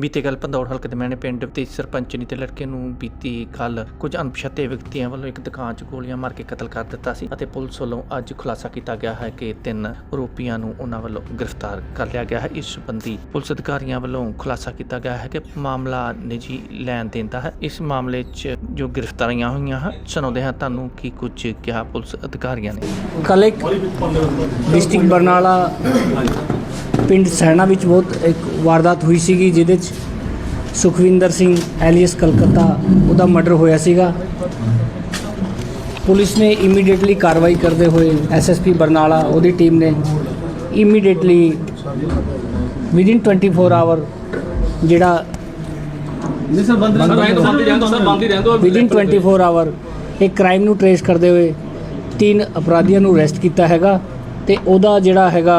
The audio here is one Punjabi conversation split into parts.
ਬੀਤੇ ਕੱਲ ਪੰਦੌੜ ਹਲਕੇ ਦੇ ਮੈਨੇ ਪਿੰਡ ਦੇ ਸਰਪੰਚਨੀ ਤੇ ਲੜਕੇ ਨੂੰ ਬੀਤੀ ਕੱਲ ਕੁਝ ਅਣਪਛਾਤੇ ਵਿਅਕਤੀਆਂ ਵੱਲੋਂ ਇੱਕ ਦੁਕਾਨ 'ਚ ਗੋਲੀਆਂ ਮਾਰ ਕੇ ਕਤਲ ਕਰ ਦਿੱਤਾ ਸੀ ਅਤੇ ਪੁਲਿਸ ਵੱਲੋਂ ਅੱਜ ਖੁਲਾਸਾ ਕੀਤਾ ਗਿਆ ਹੈ ਕਿ ਤਿੰਨ ਆਰੋਪੀਆਂ ਨੂੰ ਉਹਨਾਂ ਵੱਲੋਂ ਗ੍ਰਿਫਤਾਰ ਕਰ ਲਿਆ ਗਿਆ ਹੈ। ਇਸ ਸੰਬੰਧੀ ਪੁਲਿਸ ਅਧਿਕਾਰੀਆਂ ਵੱਲੋਂ ਖੁਲਾਸਾ ਕੀਤਾ ਗਿਆ ਹੈ ਕਿ ਮਾਮਲਾ ਨਿੱਜੀ ਲੈਣ ਦੇਣ ਦਾ ਹੈ। ਇਸ ਮਾਮਲੇ 'ਚ ਜੋ ਗ੍ਰਿਫਤਾਰੀਆਂ ਹੋਈਆਂ ਹਨ, ਸੁਣਾਉਂਦੇ ਹਾਂ ਤੁਹਾਨੂੰ ਕੀ ਕੁਝ ਕਿਹਾ ਪੁਲਿਸ ਅਧਿਕਾਰੀਆਂ ਨੇ। ਕੱਲ੍ਹ ਇੱਕ ਡਿਸਟ੍ਰਿਕਟ ਬਰਨਾਲਾ ਪਿੰਡ ਸੈਣਾ ਵਿੱਚ ਬਹੁਤ ਇੱਕ ਵਾਰਦਾਤ ਹੋਈ ਸੀਗੀ ਜਿਹਦੇ 'ਚ ਸੁਖਵਿੰਦਰ ਸਿੰਘ ਐਲੀਅਸ ਕਲਕੱਤਾ ਉਹਦਾ ਮਰਡਰ ਹੋਇਆ ਸੀਗਾ। ਪੁਲਿਸ ਨੇ ਇਮੀਡੀਏਟਲੀ ਕਾਰਵਾਈ ਕਰਦੇ ਹੋਏ ਐਸਐਸਪੀ ਬਰਨਾਲਾ ਉਹਦੀ ਟੀਮ ਨੇ ਇਮੀਡੀਏਟਲੀ ਵਿਦਿਨ 24 ਆਵਰ ਜਿਹੜਾ ਨਹੀਂ ਸਰ ਬੰਦ ਵਿਦਿਨ 24 ਆਵਰ ਇੱਕ ਕ੍ਰਾਈਮ ਨੂੰ ਟਰੇਸ ਕਰਦੇ ਹੋਏ ਤਿੰਨ ਅਪਰਾਧੀਆਂ ਨੂੰ ਅਰੈਸਟ ਕੀਤਾ ਹੈਗਾ ਤੇ ਉਹਦਾ ਜਿਹੜਾ ਹੈਗਾ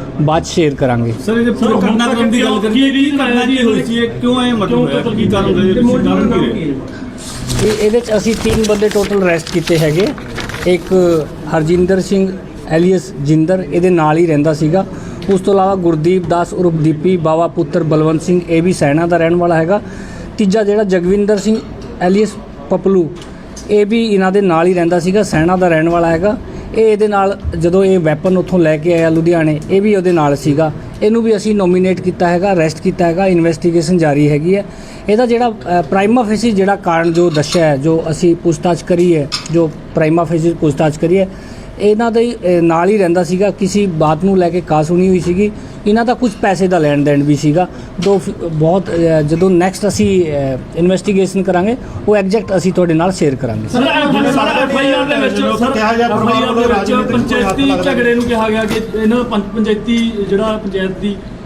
ਬਾਅਦ ਸ਼ੇਅਰ ਕਰਾਂਗੇ। ਸਰ ਇਹ ਪੂਰੇ ਘਟਨਾਕ੍ਰਮ ਦੀ ਗੱਲ ਕਰੀਏ ਕੀ ਘਟਨਾ ਕੀ ਹੋਈ ਸੀ ਇਹ ਕਿਉਂ ਇਹ ਮਤਲਬ ਕੀ ਕਾਰਨ ਰਹੇ ਤੁਸੀਂ ਕਾਰਨ ਕੀ ਰਹੇ? ਇਹ ਇਹਦੇ ਚ ਅਸੀਂ ਤਿੰਨ ਬੰਦੇ ਟੋਟਲ ਅਰੈਸਟ ਕੀਤੇ ਹੈਗੇ। ਇੱਕ ਹਰਜਿੰਦਰ ਸਿੰਘ ਐਲੀਅਸ ਜਿੰਦਰ ਇਹਦੇ ਨਾਲ ਹੀ ਰਹਿੰਦਾ ਸੀਗਾ। ਉਸ ਤੋਂ ਇਲਾਵਾ ਗੁਰਦੀਪ ਦਾਸ ਉਰਫ ਦੀਪੀ ਬਾਵਾ ਪੁੱਤਰ ਬਲਵੰਤ ਸਿੰਘ ਇਹ ਵੀ ਸੈਣਾ ਦਾ ਰਹਿਣ ਵਾਲਾ ਹੈਗਾ। ਤੀਜਾ ਜਿਹੜਾ ਜਗਵਿੰਦਰ ਸਿੰਘ ਐਲੀਅਸ ਪਪਲੂ ਇਹ ਵੀ ਇਹਨਾਂ ਦੇ ਨਾਲ ਹੀ ਰਹਿੰਦਾ ਸੀਗਾ ਸੈਣਾ ਦਾ ਰਹਿਣ ਵਾਲਾ ਹੈਗਾ। ਇਹ ਇਹਦੇ ਨਾਲ ਜਦੋਂ ਇਹ ਵੈਪਨ ਉੱਥੋਂ ਲੈ ਕੇ ਆਇਆ ਲੁਧਿਆਣੇ, ਇਹ ਵੀ ਉਹਦੇ ਨਾਲ ਸੀਗਾ। ਇਹਨੂੰ ਵੀ ਅਸੀਂ ਨੋਮੀਨੇਟ ਕੀਤਾ ਹੈਗਾ ਅਰੈਸਟ ਕੀਤਾ ਹੈਗਾ ਇਨਵੈਸਟੀਗੇਸ਼ਨ ਜਾਰੀ ਹੈਗੀ ਹੈ। ਇਹਦਾ ਜਿਹੜਾ ਪ੍ਰਾਈਮਾ ਫੇਸੀ ਜਿਹੜਾ ਕਾਰਨ ਜੋ ਦੱਸਿਆ ਹੈ, ਜੋ ਅਸੀਂ ਪੁੱਛਤਾਛ ਕਰੀ ਹੈ, ਜੋ ਪ੍ਰਾਈਮਾ ਫੇਸੀ ਪੁੱਛਤਾਛ ਕਰੀ ਹੈ, ਇਹਨਾਂ ਦੇ ਨਾਲ ਹੀ ਰਹਿੰਦਾ ਸੀਗਾ। ਕਿਸੇ ਬਾਤ ਨੂੰ ਲੈ ਕੇ ਕਾਸ ਸੁਣੀ ਹੋਈ ਸੀਗੀ। ਇਹਨਾਂ ਦਾ ਕੁਝ ਪੈਸੇ ਦਾ ਲੈਣ ਦੇਣ ਵੀ ਸੀਗਾ। ਦੋ ਬਹੁਤ ਜਦੋਂ ਨੈਕਸਟ ਅਸੀਂ ਇਨਵੈਸਟੀਗੇਸ਼ਨ ਕਰਾਂਗੇ ਉਹ ਐਗਜ਼ੈਕਟ ਅਸੀਂ ਤੁਹਾਡੇ ਨਾਲ ਸ਼ੇਅਰ ਕਰਾਂਗੇ। ਸਰ ਐਫਆਈਆਰ ਦੇ ਵਿੱਚ ਸਰ ਐਫਆਈਆਰ ਦੇ ਵਿੱਚ ਪੰਚਾਇਤੀ ਝਗੜੇ ਨੂੰ ਕਿਹਾ ਗਿਆ ਕਿ ਇਹਨਾਂ ਪੰਚ- ਪੰਚਾਇਤੀ ਜਿਹੜਾ ਪੰਚਾਇਤ ਦੀ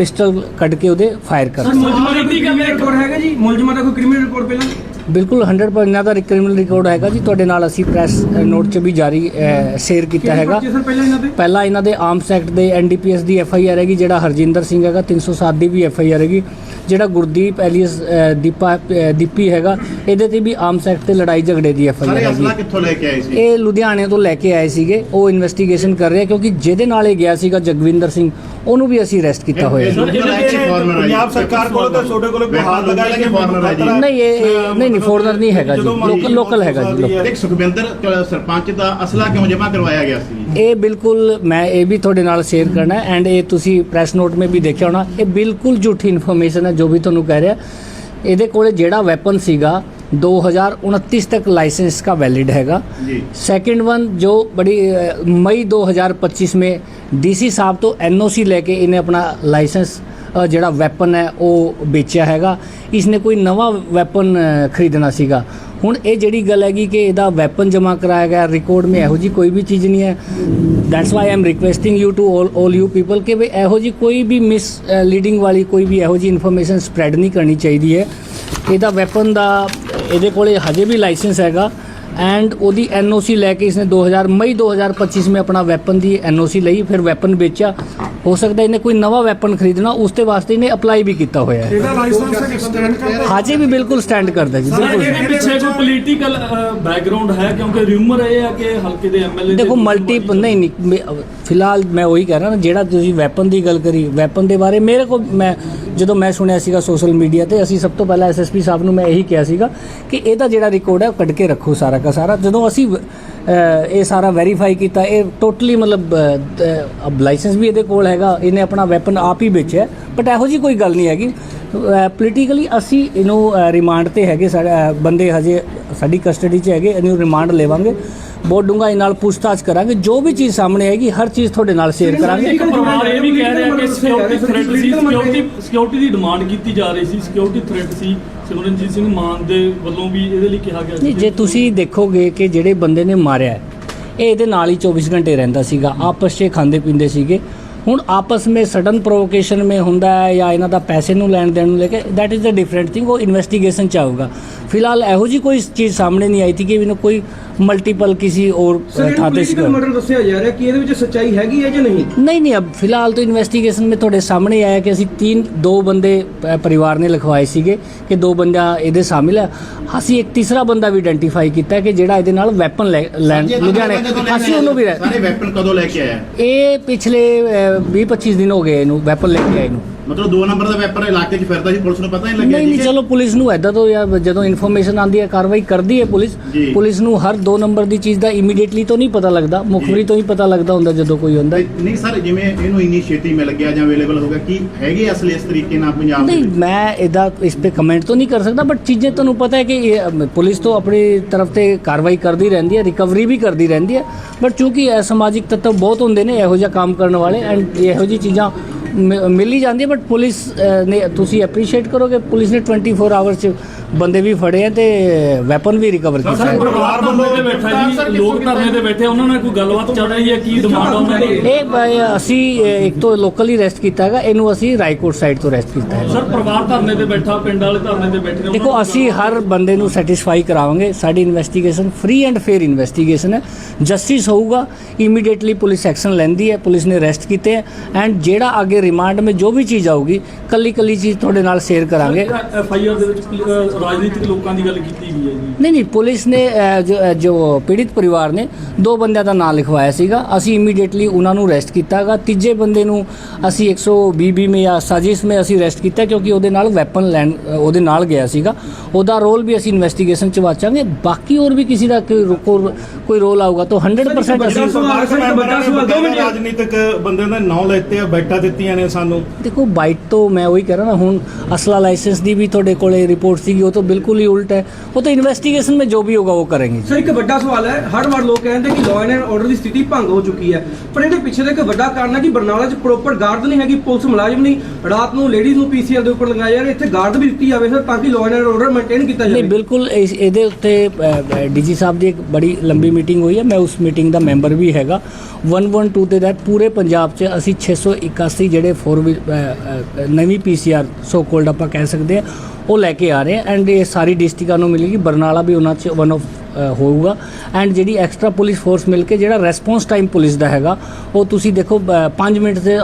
ਪਿਸਟਲ ਕੱਢ ਕੇ ਉਹਦੇ ਫਾਇਰ ਕਰ ਦਿੱਤਾ ਮੁਲਜ਼ਮਾਂ ਦਾ ਕੋਈ ਕ੍ਰਿਮੀਨਲ ਰਿਕਾਰਡ ਹੈਗਾ ਜੀ? ਮੁਲਜ਼ਮਾਂ ਦਾ ਕੋਈ ਕ੍ਰਿਮੀਨਲ ਰਿਕਾਰਡ ਪਹਿਲਾਂ? ਬਿਲਕੁਲ 100% ਇਹਨਾਂ ਦਾ ਕ੍ਰਿਮੀਨਲ ਰਿਕਾਰਡ ਹੈਗਾ ਜੀ। ਤੁਹਾਡੇ ਨਾਲ ਅਸੀਂ ਪ੍ਰੈਸ ਨੋਟ 'ਚ ਵੀ ਜਾਰੀ ਸ਼ੇਅਰ ਕੀਤਾ ਹੈਗਾ। ਸਰ ਪਹਿਲਾਂ ਇਹਨਾਂ ਤੇ ਪਹਿਲਾਂ ਇਹਨਾਂ ਦੇ ਆਰਮਸ ਐਕਟ ਦੇ ਐਨਡੀਪੀਐਸ ਦੀ ਐਫ ਆਈ ਆਰ ਹੈਗੀ ਜਿਹੜਾ ਹਰਜਿੰਦਰ ਸਿੰਘ ਹੈਗਾ 307 ਦੀ ਵੀ ਐਫ ਆਈ ਆਰ ਹੈਗੀ। ਜਿਹੜਾ ਗੁਰਦੀਪ ਐਲੀਅਸ ਦੀਪਾ ਦੀਪੀ ਹੈਗਾ ਇਹਦੇ ਤੇ ਵੀ ਆਰਮਸ ਐਕਟ ਤੇ ਲੜਾਈ ਝਗੜੇ ਦੀ ਐਫ ਆਈ ਆਰ ਸਾਰੇ ਹੈਗੀ। ਅਸਲਾ ਕਿੱਥੋਂ ਲੈ ਕੇ ਆਏ ਸੀ? ਇਹ ਲੁਧਿਆਣੇ ਤੋਂ ਲੈ ਕੇ ਆਏ ਸੀਗੇ ਉਹ ਇਨਵੈਸਟੀਗੇਸ਼ਨ ਕਰ ਰਹੇ ਕਿਉਂਕਿ ਜਿਹਦੇ ਨਾਲ ਇਹ ਗਿਆ ਸੀਗਾ ਜਗਵਿੰਦਰ ਸਿੰਘ ਉਹਨੂੰ ਵੀ ਅਸੀਂ ਅਰੈਸਟ ਕੀਤਾ ਹੋਇਆ ਵਿੱਚ ਪੰਜਾਬ ਸਰਕਾਰ ਕੋਲ ਤਾਂ ਤੁਹਾਡੇ ਕੋਲ ਗੁਹਾਰ ਲਗਾਈ ਕਿ ਫੋਰਨਰ ਹੈ ਜੀ। ਨਹੀਂ ਇਹ ਨਹੀਂ ਨਹੀਂ ਫੋਰਨਰ ਨਹੀਂ ਹੈਗਾ ਜੀ। ਲੋਕਲ ਲੋਕਲ ਹੈਗਾ ਜੀ। ਇੱਕ ਸੁਖਵਿੰਦਰ ਸਰਪੰਚ ਦਾ ਅਸਲਾ ਕਿਉਂ ਜਮ੍ਹਾਂ ਕਰਵਾਇਆ ਗਿਆ ਸੀ? ਇਹ ਬਿਲਕੁਲ ਮੈਂ ਇਹ ਵੀ ਤੁਹਾਡੇ ਨਾਲ ਸ਼ੇਅਰ ਕਰਨਾ ਹੈ ਐਂਡ ਇਹ ਤੁਸੀਂ ਪ੍ਰੈਸ ਨੋਟ ਮੇ ਵੀ ਦੇਖਿਆ ਹੋਣਾ। ਇਹ ਬਿਲਕੁਲ ਝੂਠੀ ਇਨਫੋਰਮੇਸ਼ਨ ਹੈ ਜੋ ਵੀ ਤੁਹਾਨੂੰ ਕਹਿ ਰਿਹਾ। ਇਹਦੇ ਕੋਲੇ ਜਿਹੜਾ ਵੈਪਨ ਸੀਗਾ 2029 तक लाइसेंस का वैलिड हैगा। सेकंड वन जो बड़ी मई 2025 में डीसी ਸਾਹਿਬ ਤੋਂ ਐਨਓਸੀ ਲੈ ਕੇ ਇਹਨੇ ਆਪਣਾ ਲਾਇਸੈਂਸ ਜਿਹੜਾ ਵੈਪਨ ਹੈ ਉਹ ਵੇਚਿਆ ਹੈਗਾ ਇਸਨੇ ਕੋਈ ਨਵਾਂ ਵੈਪਨ ਖਰੀਦਣਾ ਸੀਗਾ ਹੁਣ ਇਹ ਜਿਹੜੀ ਗੱਲ ਹੈਗੀ ਕਿ ਇਹਦਾ ਵੈਪਨ ਜਮ੍ਹਾਂ ਕਰਾਇਆ ਗਿਆ ਰਿਕਾਰਡ ਮੇ ਇਹੋ ਜੀ ਕੋਈ ਵੀ ਚੀਜ਼ ਨਹੀਂ ਹੈ that's why I'm requesting you to all all you people ਕਿ ਵੀ ਇਹੋ ਜੀ ਕੋਈ ਵੀ ਮਿਸ ਲੀਡਿੰਗ ਵਾਲੀ ਕੋਈ ਵੀ ਇਹੋ ਜੀ ਇਨਫੋਰਮੇਸ਼ਨ ਸਪਰੈਡ ਨਹੀਂ ਕਰਨੀ ਚਾਹੀਦੀ ਹੈ ਇਹਦਾ ਵੈਪਨ ਦਾ ਇਹਦੇ ਕੋਲੇ ਹਜੇ ਵੀ ਲਾਇਸੈਂਸ ਹੈਗਾ। ਐਂਡ ਉਹਦੀ ਐਨਓਸੀ ਲੈ ਕੇ ਇਸਨੇ 2000 ਮਈ 2025 ਵਿੱਚ ਆਪਣਾ ਵੈਪਨ ਦੀ ਐਨਓਸੀ ਲਈ ਫਿਰ ਵੈਪਨ ਵੇਚਿਆ। ਹੋ ਸਕਦਾ ਇਹਨੇ ਕੋਈ ਨਵਾਂ ਵੈਪਨ ਖਰੀਦਣਾ ਉਸ ਤੇ ਵਾਸਤੇ ਇਹਨੇ ਅਪਲਾਈ ਵੀ ਕੀਤਾ ਹੋਇਆ ਹੈ। ਹਾਜੀ ਵੀ ਬਿਲਕੁਲ ਸਟੈਂਡ ਕਰਦਾ ਜੀ ਬਿਲਕੁਲ। ਪਿੱਛੇ ਕੋਈ ਪੋਲੀਟੀਕਲ ਬੈਕਗ੍ਰਾਉਂਡ ਹੈ? ਕਿਉਂਕਿ ਰਿਊਮਰ ਹੈ ਕਿ ਹਲਕੇ ਦੇ ਐਮਐਲਏ ਦੇਖੋ ਮਲਟੀ ਨਹੀਂ ਨਹੀਂ ਫਿਲਹਾਲ ਮੈਂ ਉਹੀ ਕਹਿ ਰਿਹਾ ਨਾ ਜਿਹੜਾ ਤੁਸੀਂ ਵੈਪਨ ਦੀ ਗੱਲ ਕਰੀ ਵੈਪਨ ਦੇ ਬਾਰੇ ਮੇਰੇ ਕੋਲ ਮੈਂ ਜਦੋਂ ਮੈਂ ਸੁਣਿਆ ਸੀਗਾ ਸੋਸ਼ਲ ਮੀਡੀਆ ਤੇ ਅਸੀਂ ਸਭ ਤੋਂ ਪਹਿਲਾਂ ਐਸਐਸਪੀ ਸਾਹਿਬ ਨੂੰ ਮੈਂ ਇਹੀ ਕਿਹਾ ਸੀਗਾ ਕਿ ਇਹਦਾ ਜਿਹੜਾ ਰਿਕਾਰਡ ਹੈ ਕੱਢ ਕੇ ਰੱਖੋ ਸਾਰਾ ਹੈਗਾ ਸਾਰਾ। ਜਦੋਂ ਅਸੀਂ ਇਹ ਸਾਰਾ ਵੈਰੀਫਾਈ ਕੀਤਾ, ਇਹ ਟੋਟਲੀ ਮਤਲਬ ਲਾਇਸੈਂਸ ਵੀ ਇਹਦੇ ਕੋਲ ਹੈਗਾ, ਇਹਨੇ ਆਪਣਾ ਵੈਪਨ ਆਪ ਹੀ ਵੇਚਿਆ ਬਟ ਇਹੋ ਜੀ ਕੋਈ ਗੱਲ ਨਹੀਂ ਹੈਗੀ। ਪੋਲੀਟੀਕਲੀ ਅਸੀਂ ਇਹਨੂੰ ਰਿਮਾਂਡ ਤੇ ਹੈਗੇ ਸਾਡਾ ਬੰਦੇ ਹਜੇ ਸਾਡੀ ਕਸਟਡੀ 'ਚ ਹੈਗੇ, ਇਹਨੂੰ ਰਿਮਾਂਡ ਲੈਵਾਂਗੇ। ਬਹੁਤ ਡੂੰਘਾਈ ਨਾਲ ਪੁੱਛਤਾਛ ਕਰਾਂਗੇ। ਜੋ ਵੀ ਚੀਜ਼ ਸਾਹਮਣੇ ਆਏਗੀ ਹਰ ਚੀਜ਼ ਤੁਹਾਡੇ ਨਾਲ ਸ਼ੇਅਰ ਕਰਾਂਗੇ। ਇੱਕ ਪਰਿਵਾਰ ਇਹ ਵੀ ਕਹਿ ਰਿਹਾ ਕਿ ਸਿਕਿਉਰਿਟੀ ਥ੍ਰੈਟ ਸੀ। ਸਿਕਿਉਰਿਟੀ ਸਿਕਿਉਰਿਟੀ ਦੀ ਡਿਮਾਂਡ ਕੀਤੀ ਜਾ ਰਹੀ ਸੀ। ਸਿਕਿਉਰਿਟੀ ਥ੍ਰੈਟ ਸੀ। ਸਿਮਰਨਜੀਤ ਸਿੰਘ ਮਾਨ ਦੇ ਵੱਲੋਂ ਵੀ ਇਹਦੇ ਲਈ ਕਿਹਾ ਗਿਆ ਨਹੀਂ ਜੇ ਤੁਸੀਂ ਦੇਖੋਗੇ ਕਿ ਜਿਹੜੇ ਬੰਦੇ ਨੇ ਮਾਰਿਆ ਇਹ ਇਹਦੇ ਨਾਲ ਹੀ 24 ਘੰਟੇ ਰਹਿੰਦਾ ਸੀਗਾ। ਆਪਸ 'ਚ ਖਾਂਦੇ ਪੀਂਦੇ ਸੀਗੇ। ਹੁਣ ਆਪਸ ਵਿੱਚ ਸਡਨ ਪ੍ਰੋਵੋਕੇਸ਼ਨ ਮੇ ਹੁੰਦਾ ਹੈ ਜਾਂ ਇਹਨਾਂ ਦਾ ਪੈਸੇ ਨੂੰ ਲੈਣ ਦੇਣ ਨੂੰ ਲੈ ਕੇ that is a different thing ਉਹ ਇਨਵੈਸਟੀਗੇਸ਼ਨ ਚ ਆਊਗਾ। ਫਿਲਹਾਲ ਇਹੋ ਜੀ ਕੋਈ ਚੀਜ਼ ਸਾਹਮਣੇ ਨਹੀਂ ਆਈ ਥੀ ਕਿ ਇਹਨੂੰ ਕੋਈ ਮਲਟੀਪਲ ਕਿਸੇ ਔਰ ਥਾਤੇ ਸੀ ਮਰਡਰ ਦੱਸਿਆ ਜਾ ਰਿਹਾ ਕਿ ਇਹਦੇ ਵਿੱਚ ਸੱਚਾਈ ਹੈਗੀ ਹੈ ਜਾਂ ਨਹੀਂ? ਨਹੀਂ ਨਹੀਂ ਅਬ ਫਿਲਹਾਲ ਤਾਂ ਇਨਵੈਸਟੀਗੇਸ਼ਨ ਮੇ ਤੁਹਾਡੇ ਸਾਹਮਣੇ ਆਇਆ ਕਿ ਅਸੀਂ ਤਿੰਨ ਦੋ ਬੰਦੇ ਪਰਿਵਾਰ ਨੇ ਲਿਖਵਾਏ ਸੀਗੇ ਕਿ ਦੋ ਬੰਦਾ ਇਹਦੇ ਸ਼ਾਮਿਲ ਹੈ। ਅਸੀਂ ਇੱਕ ਤੀਸਰਾ ਬੰਦਾ ਵੀ ਆਈਡੈਂਟੀਫਾਈ ਕੀਤਾ ਕਿ ਜਿਹੜਾ ਇਹਦੇ ਨਾਲ ਵੈਪਨ ਲੈਣ ਲੁਧਿਆਣੇ ਅਸੀਂ ਉਹਨੂੰ ਵੀ ਸਾਰੇ ਵੈਪਨ ਕਦੋਂ ਲੈ ਕੇ ਆਇਆ ਇਹ ਪਿਛਲੇ 20 25 ਦਿਨ ਹੋ ਗਏ ਇਹਨੂੰ ਵੈਪਨ ਲੈ ਕੇ ਆਏ ਨੂੰ ਮਤਲਬ ਦੋ ਨੰਬਰ ਦਾ ਵੈਪਨ ਇਲਾਕੇ 'ਚ ਫਿਰਦਾ ਸੀ ਪੁਲਿਸ ਨੂੰ ਪਤਾ ਨਹੀਂ ਲੱਗਿਆ ਨਹੀਂ ਨਹੀਂ ਜੀ? ਚਲੋ ਪੁਲਿਸ ਨੂੰ ਐਦਾਂ ਤੋਂ ਜਾਂ ਜਦੋਂ ਇਨਫੋਰਮੇਸ਼ਨ ਆਉਂਦੀ ਹੈ ਕਾਰਵਾਈ ਕਰਦੀ ਹੈ ਪੁਲਿਸ ਜੀ। ਪੁਲਿਸ ਨੂੰ ਹਰ ਦੋ ਨੰਬਰ ਦੀ ਚੀਜ਼ ਦਾ ਇਮੀਡੀਏਟਲੀ ਤੋਂ ਨਹੀਂ ਪਤਾ ਲੱਗਦਾ ਮੁਖਬਰੀ ਤੋਂ ਹੀ ਪਤਾ ਲੱਗਦਾ ਹੁੰਦਾ ਜਦੋਂ ਕੋਈ ਹੁੰਦਾ। ਨਹੀਂ ਸਰ ਜਿਵੇਂ ਇਹਨੂੰ ਇੰਨੀ ਛੇਤੀ ਮਿਲ ਗਿਆ ਜਾਂ ਅਵੇਲੇਬਲ ਹੋ ਗਿਆ ਕੀ ਹੈਗੇ ਅਸਲ ਇਸ ਤਰੀਕੇ ਨਾਲ ਪੰਜਾਬ ਨਹੀਂ? ਮੈਂ ਇਹਦਾ ਇਸ ਤੇ ਕਮੈਂਟ ਤਾਂ ਨਹੀਂ ਕਰ ਸਕਦਾ ਬਟ ਚੀਜ਼ें ਤੁਹਾਨੂੰ ਪਤਾ ਹੈ ਕਿ ਪੁਲਿਸ ਤੋਂ ਆਪਣੀ ਤਰਫ ਤੇ ਕਾਰਵਾਈ ਕਰਦੀ ਰਹਿੰਦੀ ਹੈ ਰਿਕਵਰੀ ਵੀ ਕਰਦੀ ਰਹਿੰਦੀ ਹੈ ਬਟ ਚੂੰਕਿ ਇਹ ਸਮਾਜਿਕ ਤੱਤਵ ਬਹੁਤ ਹੁੰਦੇ ਨੇ ਇਹੋ ਜਿਹਾ ਕੰਮ ਕਰਨ ਵਾਲੇ ਐਂਡ ਇਹੋ ਜਿਹੀ ਚੀਜ਼ਾਂ ਮਿਲ ਹੀ ਜਾਂਦੀ ਬਟ ਪੁਲਿਸ ਨੇ ਤੁਸੀਂ ਐਪਰੀਸ਼ੀਏਟ ਕਰੋਗੇ ਪੁਲਿਸ ਨੇ 24 ਆਵਰਸ ਚ ਬੰਦੇ ਵੀ ਫੜੇ ਆ ਤੇ ਵੈਪਨ ਵੀ ਰਿਕਵਰ ਕੀਤਾ ਸਰ ਹੈ ਪਰਿਵਾਰ ਧਰਨੇ ਤੇ ਬੈਠਾ ਜੀ ਲੋਕ ਧਰਨੇ ਤੇ ਬੈਠੇ ਉਹਨਾਂ ਨਾਲ ਕੋਈ ਗੱਲਬਾਤ ਚੱਲ ਰਹੀ ਹੈ ਕੀ ਡਿਮਾਂਡ ਉਹਨਾਂ ਦੀ? ਇਹ ਅਸੀਂ ਇੱਕ ਤੋਂ ਲੋਕਲੀ ਅਰੈਸਟ ਕੀਤਾ ਹੈਗਾ ਇਹਨੂੰ ਅਸੀਂ ਰਾਏਕੋਟ ਸਾਈਡ ਤੋਂ ਅਰੈਸਟ ਕੀਤਾ ਹੈ ਸਰ ਪਰਿਵਾਰ ਧਰਨੇ ਤੇ ਬੈਠਾ ਪਿੰਡ ਵਾਲੇ ਧਰਨੇ ਤੇ ਬੈਠੇ ਦੇਖੋ ਅਸੀਂ ਹਰ ਬੰਦੇ ਨੂੰ ਸੈਟੀਸਫਾਈ ਕਰਾਵਾਂਗੇ ਸਾਡੀ investigation free and fair investigation ਹੈ। ਜਸਟਿਸ ਹੋਊਗਾ ਇਮੀਡੀਏਟਲੀ ਪੁਲਿਸ ਐਕਸ਼ਨ ਲੈਂਦੀ ਹੈ ਪੁਲਿਸ ਨੇ ਅਰੈਸਟ ਕੀਤੇ ਹੈ ਐਂਡ ਜਿਹੜਾ ਅੱਗੇ ਰਿਮਾਂਡ ਵਿੱਚ ਜੋ ਵੀ ਚੀਜ਼ ਆਊਗੀ ਕੱਲੀ ਕੱਲੀ ਚੀਜ਼ ਤੁਹਾਡੇ ਨਾਲ ਸ਼ੇਅਰ ਕਰਾਂਗੇ। ਐਫ ਆਈ ਆਰ ਦੇ ਵਿੱਚ ਅ, ਰਾਜਨੀਤਿਕ ਲੋਕਾਂ ਦੀ ਗੱਲ ਕੀਤੀ ਗਈ ਹੈ ਜੀ। ਨਹੀਂ ਨਹੀਂ ਪੁਲਿਸ ਨੇ ਜੋ ਪੀੜਿਤ ਪਰਿਵਾਰ ਨੇ ਦੋ ਬੰਦਿਆਂ ਦਾ ਨਾਮ ਲਿਖਵਾਇਆ ਸੀਗਾ। ਅਸੀਂ ਇਮੀਡੀਏਟਲੀ ਉਹਨਾਂ ਨੂੰ ਅਰੈਸਟ ਕੀਤਾਗਾ। ਤੀਜੇ ਬੰਦੇ ਨੂੰ ਅਸੀਂ 120 ਬੀ ਮੇ ਜਾਂ ਸਾਜ਼ਿਸ਼ ਮੇ ਅਸੀਂ ਅਰੈਸਟ ਕੀਤਾ ਕਿਉਂਕਿ ਉਹਦੇ ਨਾਲ ਵੈਪਨ ਲੈਣ ਉਹਦੇ ਨਾਲ ਗਿਆ ਸੀਗਾ। ਉਹਦਾ ਰੋਲ ਵੀ ਅਸੀਂ ਇਨਵੈਸਟੀਗੇਸ਼ਨ ਚ ਵਾਚਾਂਗੇ। ਬਾਕੀ ਹੋਰ ਵੀ ਕਿਸੇ ਦਾ ਕੋਈ ਰੋ- ਕੋਈ- ਕੋਈ ਰੋਲ ਆਊਗਾ ਤਾਂ 100% ਅਸੀਂ ਸਵਾਲ ਸਰ ਇੱਕ ਵੱਡਾ ਸਵਾਲ ਦੋ ਮਿੰਟ। ਰਾਜਨੀਤਿਕ ਬੰਦਿਆਂ ਦੇ ਨਾਂ ਲੈਤੇ ਆ ਬੈਠਾ ਦਿੱਤੀਆਂ ਨੇ ਸਾਨੂੰ। ਦੇਖੋ ਬਾਈਟ ਤੋਂ ਮੈਂ ਉਹੀ ਕਹਿ ਰਹਾ ਨਾ ਹੁਣ ਅਸਲਾ ਲਾਇਸੈਂਸ ਦੀ ਵੀ ਤੁਹਾਡੇ ਕੋਲੇ ਰਿਪੋਰਟ ਸੀਗੀ ਉਹ ਤਾਂ ਬਿਲਕੁਲ ਹੀ ਉਲਟ ਹੈ। ਉਹ ਤਾਂ ਇਨਵੈਸਟੀਗੇਸ਼ਨ में ਜੋ ਵੀ ਹੋਗਾ ਉਹ ਕਰਾਂਗੇ। ਸਰ ਇੱਕ ਵੱਡਾ ਸਵਾਲ ਹੈ ਹਰ ਵਾਰ ਲੋਕ ਕਹਿੰਦੇ ਕਿ ਲਾਅ ਐਂਡ ਆਰਡਰ ਦੀ ਸਥਿਤੀ ਭੰਗ ਹੋ ਚੁੱਕੀ ਹੈ। ਪਰ ਇਹਦੇ ਪਿੱਛੇ ਦਾ ਇੱਕ ਵੱਡਾ ਕਾਰਨ ਹੈ ਕਿ ਬਰਨਾਲਾ 'ਚ ਪ੍ਰੋਪਰ ਗਾਰਡ ਨਹੀਂ ਹੈਗੀ ਪੁਲਿਸ ਮੁਲਾਜ਼ਮ ਨਹੀਂ। ਰਾਤ ਨੂੰ ਲੇਡੀਜ਼ ਨੂੰ ਪੀਸੀਆਰ ਦੇ ਉੱਪਰ ਲਗਾਇਆ ਜਾ ਰਿਹਾ ਇੱਥੇ ਗਾਰਡ ਵੀ ਦਿੱਤੀ ਜਾਵੇ ਸਰ ਤਾਂ ਕਿ ਲਾਅ ਐਂਡ ਆਰਡਰ ਮੇਨਟੇਨ ਕੀਤਾ ਨਹੀਂ ਜਾਵੇ ਬਿਲਕੁਲ ਇਸ- ਇਹਦੇ ਉੱਤੇ ਡੀਜੀ ਸਾਹਿਬ ਦੀ ਇੱਕ ਬੜੀ ਲੰਬੀ ਮੀਟਿੰਗ ਹੋਈ ਹੈ। ਮੈਂ ਉਸ ਮੀਟਿੰਗ ਦਾ ਮੈਂਬਰ ਵੀ ਹੈਗਾ। 112 ਦੇ ਤਹਿਤ ਪੂਰੇ ਪੰਜਾਬ 'ਚ ਅਸੀਂ 681 ਜਿਹੜੇ 4 ਨਵੀਂ ਪੀਸੀਆਰ ਸੋ ਕੋਲਡ ਆਪਾਂ ਕਹਿ ਸਕਦੇ ਆ ਉਹ ਲੈ ਕੇ ਆ ਰਹੇ ਐਂਡ ਇਹ ਸਾਰੀ ਡਿਸਟ੍ਰਿਕਾਂ ਨੂੰ ਮਿਲੇਗੀ। ਬਰਨਾਲਾ ਵੀ ਉਹਨਾਂ 'ਚ ਵਨ ਆਫ ਹੋਊਗਾ। ਐਂਡ ਜਿਹੜੀ ਐਕਸਟਰਾ ਪੁਲਿਸ ਫੋਰਸ ਮਿਲ ਕੇ ਜਿਹੜਾ ਰੈਸਪੌਂਸ ਟਾਈਮ ਪੁਲਿਸ ਦਾ ਹੈਗਾ ਉਹ ਤੁਸੀਂ ਦੇਖੋ 5 ਮਿੰਟ ਤੇ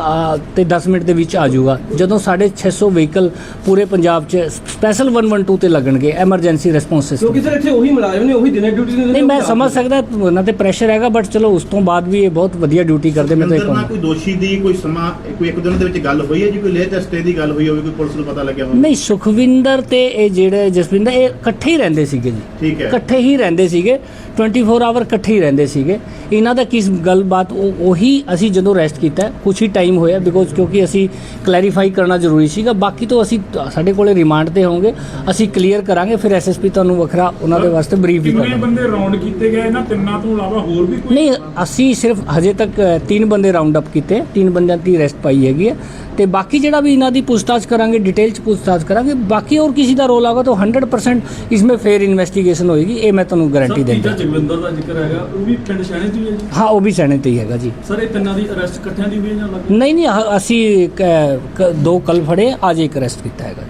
ਤੇ 10 ਮਿੰਟ ਦੇ ਵਿੱਚ ਆ ਜਾਊਗਾ। ਜਦੋਂ ਸਾਡੇ 600 ਵਹੀਕਲ ਪੂਰੇ ਪੰਜਾਬ 'ਚ ਸਪੈਸ਼ਲ 112 ਤੇ ਲੱਗਣਗੇ ਐਮਰਜੈਂਸੀ ਰੈਸਪੌਂਸ ਸਿਸਟਮ ਕਿਉਂਕਿ ਸਰ ਇੱਥੇ ਉਹੀ ਮੁਲਾਜ਼ਮ ਨੇ ਉਹੀ ਦਿਨੇ ਡਿਊਟੀ ਨਹੀਂ ਮੈਂ ਸਮਝ ਸਕਦਾ ਉਹਨਾਂ ਤੇ ਪ੍ਰੈਸ਼ਰ ਹੈਗਾ ਬਟ ਚਲੋ ਉਸ ਤੋਂ ਬਾਅਦ ਵੀ ਇਹ ਬਹੁਤ ਵਧੀਆ ਡਿਊਟੀ ਕਰਦੇ ਮੈਂ ਤਾਂ ਕਹੂੰਗਾ ਕੋਈ ਦੋਸ਼ੀ ਦੀ ਕੋਈ ਸਮਾਂ ਕੋਈ ਇੱਕ ਦਿਨ ਦੇ ਵਿੱਚ ਗੱਲ ਹੋਈ ਹੈ ਜੀ ਕੋਈ ਲੇਟ ਸਟੇ ਦੀ ਗੱਲ ਹੋਈ ਹੋਵੇ ਕੋਈ ਪੁਲਿਸ ਨੂੰ ਪਤਾ ਲੱਗਿਆ ਹੋਵੇ? ਨਹੀਂ ਸੁਖਵਿੰਦਰ ਤੇ ਇਹ ਜਿਹੜੇ ਜਸਵਿੰਦਰ ਇਹ ਇਕੱਠੇ ਹੀ ਰਹਿੰਦੇ ਸੀਗੇ ਜੀ। ਠੀਕ ਹੈ। ਇਕੱਠੇ ਹੀ ਰਹਿੰਦੇ ਸੀਗੇ 24 ਆਵਰ ਇਕੱਠੇ ਹੀ ਰਹਿੰਦੇ ਸੀਗੇ। ਇਹਨਾਂ ਦਾ ਕਿਸ ਗੱਲਬਾਤ ਉਹ ਉਹੀ ਅਸੀਂ ਜਦੋਂ ਰੈਸਟ ਕੀਤਾ ਕੁਝ ਹੀ ਟਾਈਮ ਹੋਇਆ ਬਿਕੋਜ਼ ਕਿਉਂਕਿ ਅਸੀਂ ਕਲੈਰੀਫਾਈ ਕਰਨਾ ਜ਼ਰੂਰੀ ਸੀਗਾ। ਬਾਕੀ ਤੋਂ ਅਸੀਂ ਸਾਡੇ ਕੋਲੇ ਰਿਮਾਂਡ ਤੇ ਹੋਵਾਂਗੇ ਅਸੀਂ ਕਲੀਅਰ ਕਰਾਂਗੇ ਫਿਰ ਐਸਐਸਪੀ ਤੁਹਾਨੂੰ ਵੱਖਰਾ ਉਹਨਾਂ ਦੇ ਵਾਸਤੇ ਬਰੀਫ ਵੀ ਕਿੰਨੇ ਕਰਾਂਗੇ। ਬੰਦੇ ਰਾਉਂਡ ਕੀਤੇ ਗਏ ਇਹਨਾਂ ਤਿੰਨਾਂ ਤੋਂ ਇਲਾਵਾ ਹੋਰ ਵੀ ਕੋਈ? ਨਹੀਂ ਅਸੀਂ ਸਿਰਫ ਹਜੇ ਤੱਕ ਤਿੰਨ ਬੰਦੇ ਰਾਉਂਡ ਅਪ ਕੀਤੇ ਤਿੰਨ ਬੰਦਿਆਂ ਦੀ ਅਰੈਸਟ ਪਾਈ ਹੈਗੀ ਹੈ। ਤੇ ਬਾਕੀ ਜਿਹੜਾ ਵੀ ਇਹਨਾਂ ਦੀ ਪੁੱਛਤਾਛ ਕਰਾਂਗੇ ਡਿਟੇਲ ਚ ਪੁੱਛਤਾਛ ਕਰਾਂਗੇ ਬਾਕੀ ਹੋਰ ਕਿਸੇ ਦਾ ਰੋਲ ਆਗਾ ਤਾਂ 100% ਇਸਮੇ ਫੇਅਰ ਇਨਵੈਸਟੀਗੇਸ਼ਨ ਹੋਏਗੀ ਇਹ ਮੈਂ ਤੁਹਾਨੂੰ ਗਾਰੰਟੀ ਸਰ ਤੀਜਾ ਦਿੰਦਾ ਜਗਵਿੰਦਰ ਦਾ ਜ਼ਿਕਰ ਹੈਗਾ ਉਹ ਵੀ ਪਿੰਡ ਸ਼ਹਿਣੇ ਤੋਂ ਹੀ ਹੈ ਜੀ? ਹਾਂ ਉਹ ਵੀ ਸੈਣੇ ਤੇ ਹੀ ਹੈਗਾ ਜੀ। ਸਰ ਇਹ ਤਿੰਨਾਂ ਦੀ ਅਰੈਸਟ ਇਕੱਠਿਆਂ ਦੀ ਹੋਈ ਹੈ ਜਾਂ ਅਲੱਗ? ਨਹੀਂ ਨਹੀਂ ਹ- ਅਸੀਂ ਕ- ਕ- ਦੋ ਕੱਲ ਫੜੇ ਅੱਜ ਇੱਕ ਅਰੈਸਟ ਕੀਤਾ ਹੈਗਾ